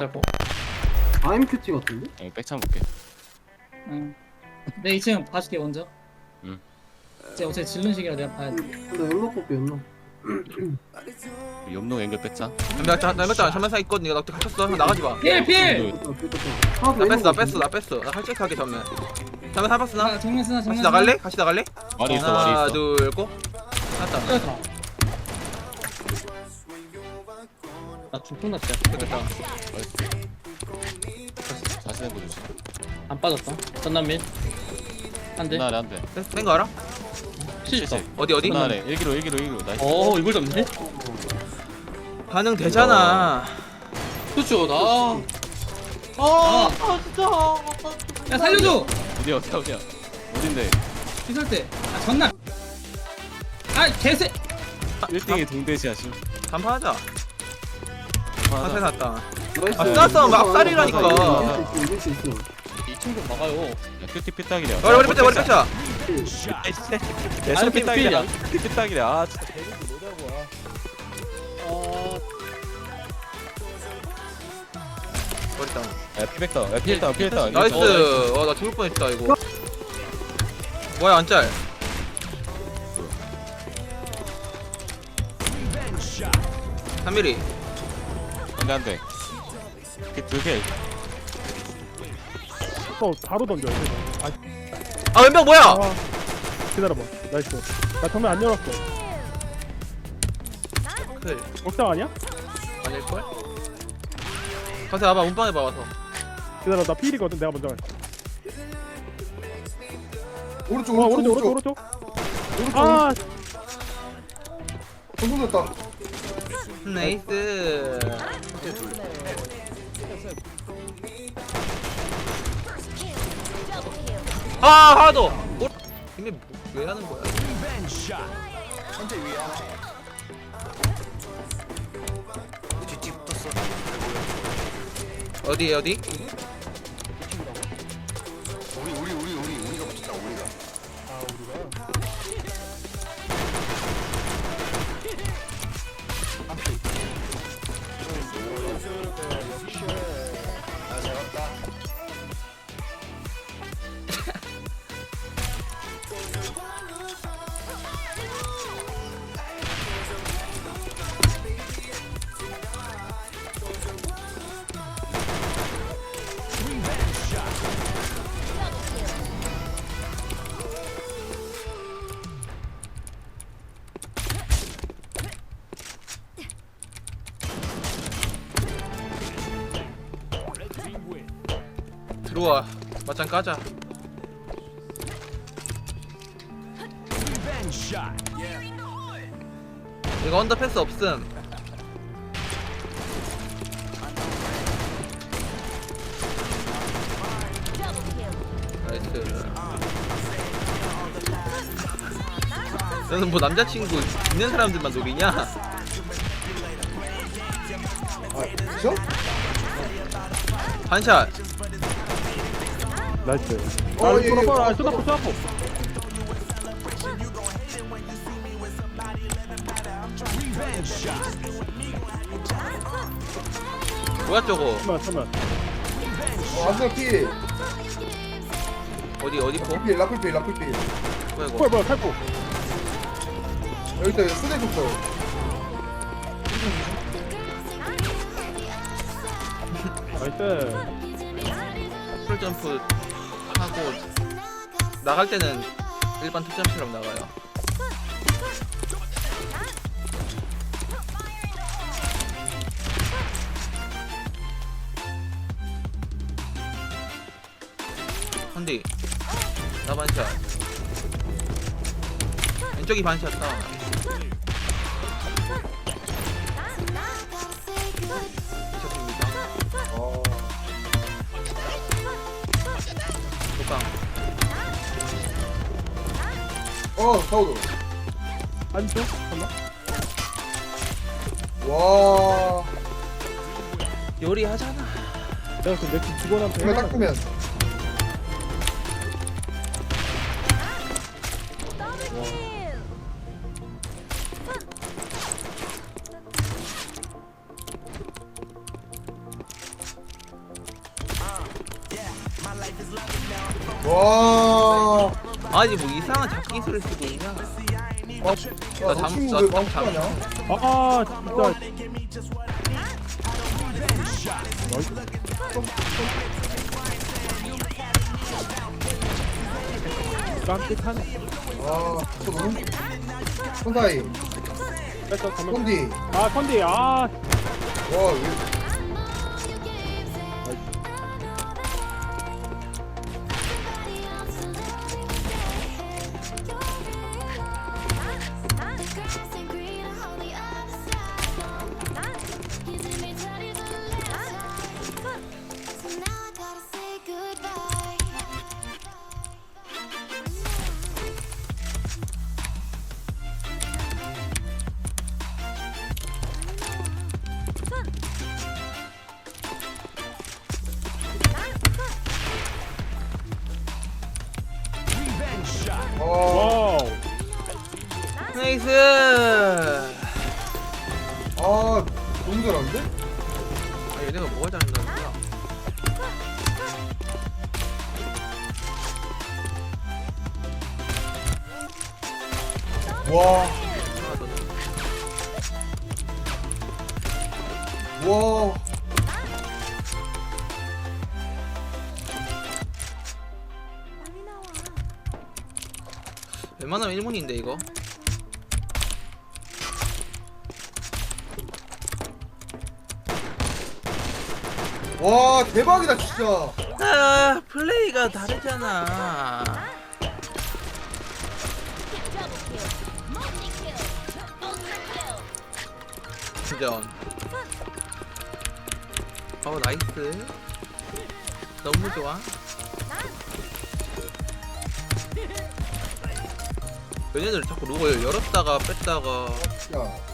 짧고. IMQT 같은데? 어, 백창 볼게. 응. 내 2층 봐줄게 먼저. 응. 이제 어차피 질른 시기라 내가 봐야 돼. 근데 연락 볼게 연락 염록 앵글 백창. 연막장 연막장 전면사 있거든. 나 어떻게 갇혔어? 형 나가지 마. 필 필. 하나 나 뺐어 나 뺐어 나 뺐어. 나 할직하게 전면. 전면 사봤어 나. 아, 정면 쓰나 같이 정면. 나갈래? 같이 나갈래? 말이 있어 하나 말이 있어. 둘 고. 하나 쓰 나? 나 죽겠다 진짜. 됐겠다. 자신의 거 조심. 안 빠졌어. 전남민. 한 대. 나래 한 대. 센거 알아? 실수. 어디 어디? 나래 1기로 1기로 1기로 나이스. 어 이걸 잡네? 반응 되잖아. 그렇죠 나. 아, 아 진짜. 야 살려줘. 어디야 어디야 어디야. 어딘데? 때. 아 전남. 아 개새. 1등이 동대시야 지금. 간파하자. 화세 났다. 아, 쌌어. 막살이라니까. 이길 수 있어 2층 좀 막아요. 야 큐티 삐딱이래. 머리 머리 뺐자 머리 뺐자. 야 아니. 필이야. 큐티 삐딱이래. 아 진짜. 어. 머리 다운. 야 피백다. 야 피했다 피했다. 나이스. 와나 죽을 뻔했다 이거. 뭐야 안짤. 한미리 안돼 안돼. 두 개. 어 바로 던져야 돼. 아, 아 왼병 뭐야? 아 기다려봐. 나이스. 나 정면 안 열었어. 클 옥상 아니야? 아닐걸? 가서 와봐 운방해봐 와서. 기다려. 나 필이거든. 내가 먼저 갈게. 오른쪽 어 오른쪽 오른쪽 오른쪽 오른쪽 오른쪽. 아 손손졌다 나이스. 아 하나 더. 뭐? 이게 뭐- 왜 하는 거야? 어디 어디? 들어와. 맞짱 까자. 이거 언더패스 없음. 나이스. 너는 뭐 남자친구 있는 사람들만 노리냐? 그죠? 반샷. 나이스. 어, 아 예, 예. 쏘나포 아 쏘나포 쏘나포. 뭐야 저거? 잠깐만 잠깐만. 어 안성 피 어디 어디 포? 피 라플 피 라플 피 뭐야 이거? 뭐야 뭐야 탈포. 여기다 수대 줬어 나이스. 풀 점프 하고 나갈 때는 일반 투 점프처럼 나가요. 한디 나 반샷 왼쪽이 반샷 다운 이쪽입니다 어 독강 어, 사우도 안쪽? 잠깐만. 와. 요리하잖아. 내가 그 내팀 직원한테 이거 딱 보면 와. 아니 뭐 이상한 잡기 소리 쓰고 있냐 아, 나 야, 잠- 너 친구 나왜 잠- 망치하냐? 아 진짜 깜찍하네 와, 저 너무. 손사이, 뺐어 잠깐 손디. 아 컨디 아 와, 왜. 잘하는데? 아 얘네가 뭐가 잘한다는 거야 와, 하나 더 와. 웬만하면 1문인데 이거 와 대박이다 진짜. 아 플레이가 다르잖아. 진정 어 나이스. 너무 좋아. 얘네들 자꾸 로걸 열었다가 뺐다가. 진짜.